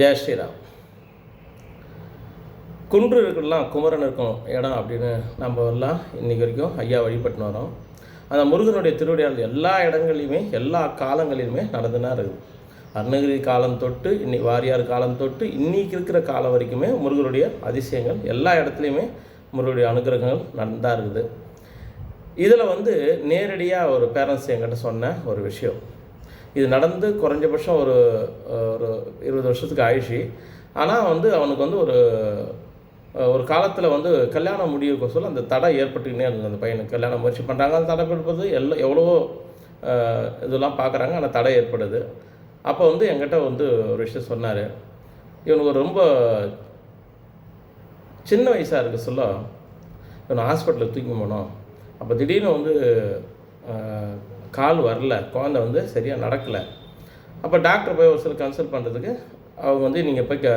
ஜெய ஸ்ரீராம். குன்று இருக்கலாம் குமரன் இருக்கும் இடம் அப்படின்னு நம்ம எல்லாம் இன்றைக்கி வரைக்கும் ஐயா வழிபட்டுன்னு வரோம். அந்த முருகனுடைய திருவிடையால் எல்லா இடங்கள்லையுமே எல்லா காலங்களிலுமே நடந்துனா இருக்குது. அருணகிரி காலம் தொட்டு இன்னி வாரியார் காலம் தொட்டு இன்றைக்கி இருக்கிற காலம் வரைக்குமே முருகனுடைய அதிசயங்கள் எல்லா இடத்துலையுமே முருகனுடைய அனுகிரகங்கள் நடந்தா இருக்குது. இதில் வந்து நேரடியாக ஒரு பேரண்ட்ஸ் என்கிட்ட சொன்ன ஒரு விஷயம். இது நடந்து குறைஞ்சபட்சம் ஒரு ஒரு இருபது வருஷத்துக்கு ஆயிடுச்சு. ஆனால் வந்து அவனுக்கு வந்து ஒரு ஒரு காலத்தில் வந்து கல்யாணம் முடிவுக்கு சொல்ல அந்த தடை ஏற்பட்டுக்கினே இருந்தது அந்த பையனுக்கு. கல்யாணம் முயற்சி பண்ணுறாங்க அந்த தடை ஏற்படுறது எல்லாம் எவ்வளவோ இதெல்லாம் பார்க்குறாங்க ஆனால் தடை ஏற்படுது. அப்போ வந்து என்கிட்ட வந்து ஒரு விஷயம் சொன்னார். இவனுக்கு ரொம்ப சின்ன வயசாக இருக்க சொல்ல. இவனை ஹாஸ்பிட்டலில் தூக்கி போனோம். அப்போ திடீர்னு வந்து கால் வரல குழந்தை வந்து சரியாக நடக்கலை. அப்போ டாக்டர் போய் ஒரு சில கன்சல்ட் பண்ணுறதுக்கு அவங்க வந்து நீங்கள் போய் க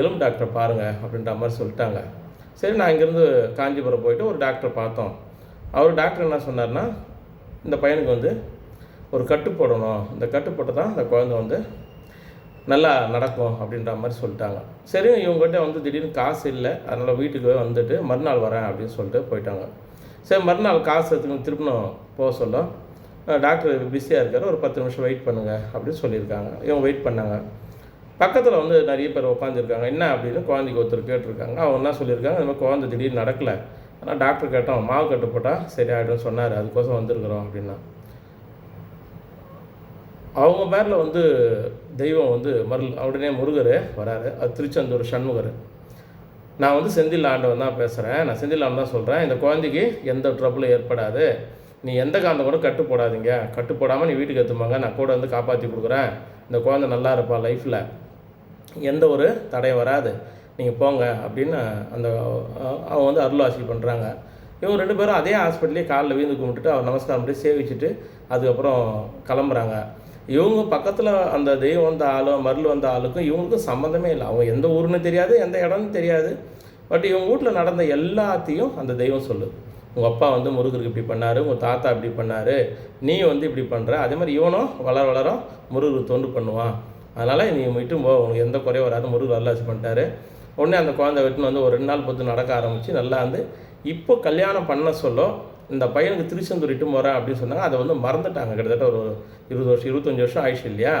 எலும்பு டாக்டரை பாருங்கள் அப்படின்ற மாதிரி சொல்லிட்டாங்க. சரி நான் இங்கேருந்து காஞ்சிபுரம் போயிட்டு ஒரு டாக்டரை பார்த்தோம். அவர் டாக்டர் என்ன சொன்னார்னா இந்த பையனுக்கு வந்து ஒரு கட்டு போடணும். இந்த கட்டு போட்டு தான் அந்த குழந்தை வந்து நல்லா நடக்கும் அப்படின்ற மாதிரி சொல்லிட்டாங்க. சரி இவங்ககிட்ட வந்து திடீர்னு காசு இல்லை அதனால் வீட்டுக்கு வந்துட்டு மறுநாள் வரேன் அப்படின்னு சொல்லிட்டு போயிட்டாங்க. சரி மறுநாள் காசு எடுத்துக்கணும் திருப்பணும் போக சொல்ல டாக்டர் பிஸியாக இருக்கார். ஒரு பத்து நிமிஷம் வெயிட் பண்ணுங்கள் அப்படின்னு சொல்லியிருக்காங்க. இவங்க வெயிட் பண்ணாங்க. பக்கத்தில் வந்து நிறைய பேர் உட்காந்துருக்காங்க என்ன அப்படின்னு குழந்தைக்கு ஒருத்தர் கேட்டிருக்காங்க. அவங்க என்ன சொல்லியிருக்காங்க? இந்த மாதிரி குழந்தை திடீர்னு நடக்கலை. ஆனால் டாக்டர் கேட்டோம் மாவு கட்டு போட்டால் சரியாயிடும் சொன்னார். அதுக்கோசம் வந்திருக்கிறோம் அப்படின்னா. அவங்க பேரில் வந்து தெய்வம் வந்து மருள் உடனே முருகர் வராரு. அது திருச்செந்தூர் சண்முகர். நான் வந்து செந்தில் ஆண்டவன் தான் பேசுகிறேன் நான் செந்தில் ஆண்டவன் தான் சொல்கிறேன் இந்த குழந்தைக்கு எந்த ட்ரபுளும் ஏற்படாது. நீ எந்த காந்தம் கூட கட்டு போடாதீங்க கட்டு போடாமல் நீ வீட்டுக்கு எடுத்துமாங்க நான் கூட வந்து காப்பாற்றி கொடுக்குறேன். இந்த குழந்தை நல்லா இருப்பா லைஃப்பில் எந்த ஒரு தடையும் வராது. நீங்கள் போங்க அப்படின்னு அந்த அவங்க வந்து அருளாசி பண்ணுறாங்க இவங்க ரெண்டு பேரும் அதே ஹாஸ்பிட்டலே காலில் வீழ்ந்து கும்பிட்டுட்டு அவர் நமஸ்காரம் பண்ணி சேவிச்சுட்டு அதுக்கப்புறம் கிளம்புறாங்க. இவங்க பக்கத்தில் அந்த தெய்வம் வந்த ஆளும் மருள் வந்த ஆளுக்கும் இவங்களுக்கும் சம்மந்தமே இல்லை. அவங்க எந்த ஊருன்னு தெரியாது எந்த இடம்னு தெரியாது. பட் இவங்க வீட்டில் நடந்த எல்லாத்தையும் அந்த தெய்வம் சொல்லுது. உங்கள் அப்பா வந்து முருகருக்கு இப்படி பண்ணார் உங்கள் தாத்தா இப்படி பண்ணார் நீ வந்து இப்படி பண்ணுற அதே மாதிரி இவனும் வளர வளர முருகருக்கு தொண்டு பண்ணுவான். அதனால் நீ விட்டு போ உனக்கு எந்த குறையும் வராது. முருகர் வரலாச்சு பண்ணிட்டாரு. உடனே அந்த குழந்தை வெட்டுன்னு வந்து ஒரு ரெண்டு நாள் பொறுத்து நடக்க ஆரம்பித்து நல்லா வந்து இப்போ கல்யாணம் பண்ண சொல்ல இந்த பையனுக்கு திருச்செந்தூர் இட்டு போகிறேன் அப்படின்னு சொன்னாங்க. அதை வந்து மறந்துட்டாங்க. கிட்டத்தட்ட ஒரு இருபது வருஷம் இருபத்தஞ்சி வருஷம் ஆயிடுச்சு இல்லையா?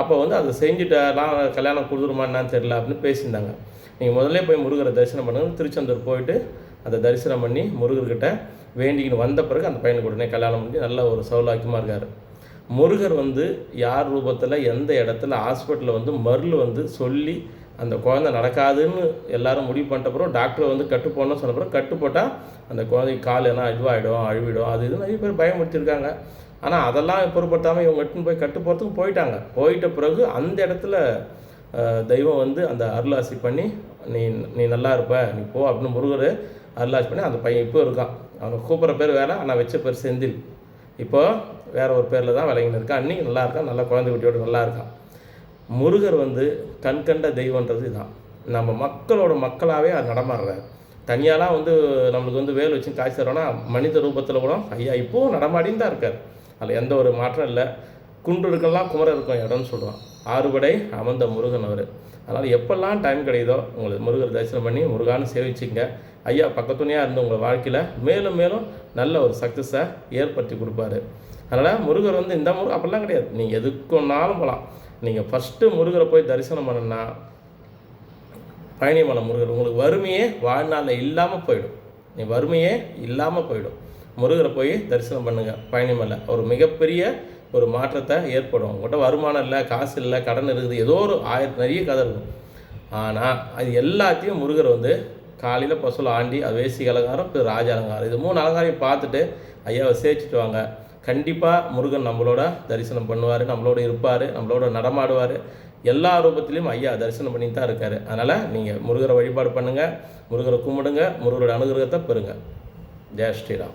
அப்போ வந்து அதை செஞ்சுட்டாலாம் கல்யாணம் கொடுத்துருமா என்னன்னு தெரில அப்படின்னு பேசியிருந்தாங்க. நீங்கள் முதல்ல போய் முருகரை தரிசனம் பண்ணுங்க. திருச்செந்தூர் போயிட்டு அதை தரிசனம் பண்ணி முருகர்கிட்ட வேண்டிக்கின்னு வந்த பிறகு அந்த பையனுக்கு உடனே கல்யாணம் பண்ணி நல்ல ஒரு சௌலாக்கியமாக இருக்கார். முருகர் வந்து யார் ரூபத்தில் எந்த இடத்துல ஹாஸ்பிட்டலில் வந்து மருள் வந்து சொல்லி அந்த குழந்தை நடக்காதுன்னு எல்லாரும் முடிவு பண்ணிட்ட டாக்டரை வந்து கட்டு போடணும்னு சொன்ன பிறகு கட்டுப்போட்டால் அந்த குழந்தைக்கு கால் எல்லாம் இதுவாகிடும் அழுவிடும் அது இது நிறைய பேர் பயமுடுத்திருக்காங்க ஆனால் அதெல்லாம் பொருட்படுத்தாமல் இவங்க எட்டுன்னு போய் கட்டு போகிறதுக்கு போயிட்டாங்க. போயிட்ட பிறகு அந்த இடத்துல தெய்வம் வந்து அந்த அருளாசி பண்ணி நீ நீ நல்லா இருப்ப நீ போ அப்படின்னு முருகர் அருளாசி பண்ணி அந்த பையன் இப்போ இருக்கான். அவனை கூப்பிட்ற பேர் வேறு ஆனால் வச்ச பேர் செந்தில். இப்போது வேற ஒரு பேரில் தான் விளங்கின்னு இருக்கான் அன்னைக்கு நல்லா இருக்கான் நல்லா குழந்தை குட்டியோடு நல்லா இருக்கான் முருகர் வந்து கண்கண்ட தெய்வன்றது இதுதான் நம்ம மக்களோட மக்களாகவே அது நடமாடுறாரு. தனியாலாம் வந்து நம்மளுக்கு வந்து வேல் வச்சு காய்ச்சி தரோன்னா மனித ரூபத்தில் கூட ஐயா இப்போவும் நடமாடின்னு தான் இருக்கார். அதில் எந்த ஒரு மாற்றம் இல்லை. குன்று இருக்கெல்லாம் குமரம் இருக்கும் இடம்னு சொல்லுவான் ஆறுபடை அமர்ந்த முருகன் அவர். அதனால் எப்பெல்லாம் டைம் கிடைக்குதோ உங்களுக்கு முருகர் தரிசனம் பண்ணி முருகான்னு சேவிச்சிங்க ஐயா பக்கத்துணையாக இருந்து உங்கள் வாழ்க்கையில் மேலும் மேலும் நல்ல ஒரு சக்ஸஸை ஏற்படுத்தி கொடுப்பாரு. அதனால் முருகர் வந்து இந்த முருகர் அப்படிலாம் கிடையாது. நீங்கள் எதுக்குன்னாலும் போகலாம் நீங்கள் ஃபஸ்ட்டு முருகரை போய் தரிசனம் பண்ணனா பழனிமலை முருகர் உங்களுக்கு வறுமையே வாழ்நாளில் இல்லாமல் போயிடும். நீ வறுமையே இல்லாமல் போயிடும். முருகரை போய் தரிசனம் பண்ணுங்கள் பழனிமலை. ஒரு மிகப்பெரிய ஒரு மாற்றத்தை ஏற்படும். உங்கள்கிட்ட வருமானம் இல்லை காசு இல்லை கடன் இருக்குது ஏதோ ஒரு ஆயிரத்து நிறைய கதை இருக்கும். ஆனால் அது எல்லாத்தையும் முருகர் வந்து காலையில் பசுல ஆண்டி அது வேசி அலங்காரம் இப்போ ராஜ அலங்காரம். இது மூணு அலங்காரையும் பார்த்துட்டு ஐயாவை சேர்த்துட்டு வாங்க. கண்டிப்பாக முருகன் நம்மளோட தரிசனம் பண்ணுவார் நம்மளோட இருப்பார் நம்மளோட நடமாடுவார். எல்லா ரூபத்திலையும் ஐயா தரிசனம் பண்ணி தான் இருக்கார். அதனால் நீங்கள் முருகரை வழிபாடு பண்ணுங்கள் முருகரை கும்பிடுங்க முருகரோட அனுகிரகத்தை பெறுங்க. ஜெய் ஸ்ரீராம்.